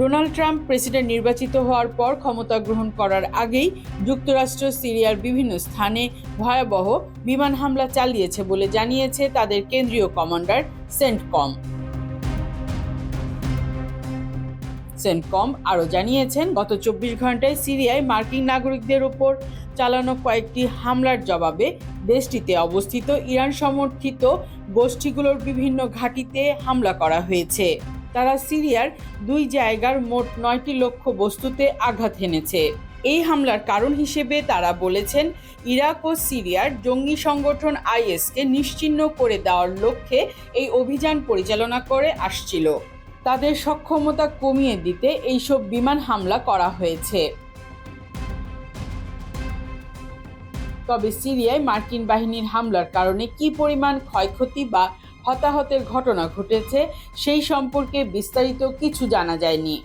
Donald Trump president নির্বাচিত হওয়ার পর ক্ষমতা গ্রহণ করার আগেই যুক্তরাষ্ট্র, সিরিয়ার বিভিন্ন স্থানে ভয়াবহ বিমান হামলা চালিয়েছে বলে জানিয়েছে তাদের কেন্দ্রীয় কমান্ডার সেন্টকম। সেন্টকম আরও জানিয়েছেন, গত চব্বিশ ঘন্টায় সিরিয়ায় মার্কিন নাগরিকদের ওপর চালানো কয়েকটি হামলার জবাবে দেশটিতে অবস্থিত ইরান সমর্থিত গোষ্ঠীগুলোর বিভিন্ন ঘাঁটিতে হামলা করা হয়েছে। তারা সিরিয়ার দুই জায়গার মোট নয়টি লক্ষ্য বস্তুতে আঘাত হেনেছে। এই হামলার কারণ হিসেবে তারা বলেছেন, ইরাক ও সিরিয়ার জঙ্গি সংগঠন আইএসকে নিশ্চিহ্ন করে দেওয়ার লক্ষ্যে এই অভিযান পরিচালনা করে আসছিল। তাদের সক্ষমতা কমিয়ে দিতে এইসব বিমান হামলা করা হয়েছে। তবে সিরিয়ায় মার্কিন বাহিনীর হামলার কারণে কী পরিমাণ ক্ষয়ক্ষতি বা হতাহতের ঘটনা ঘটেছে সেই সম্পর্কে বিস্তারিত কিছু জানা যায়নি।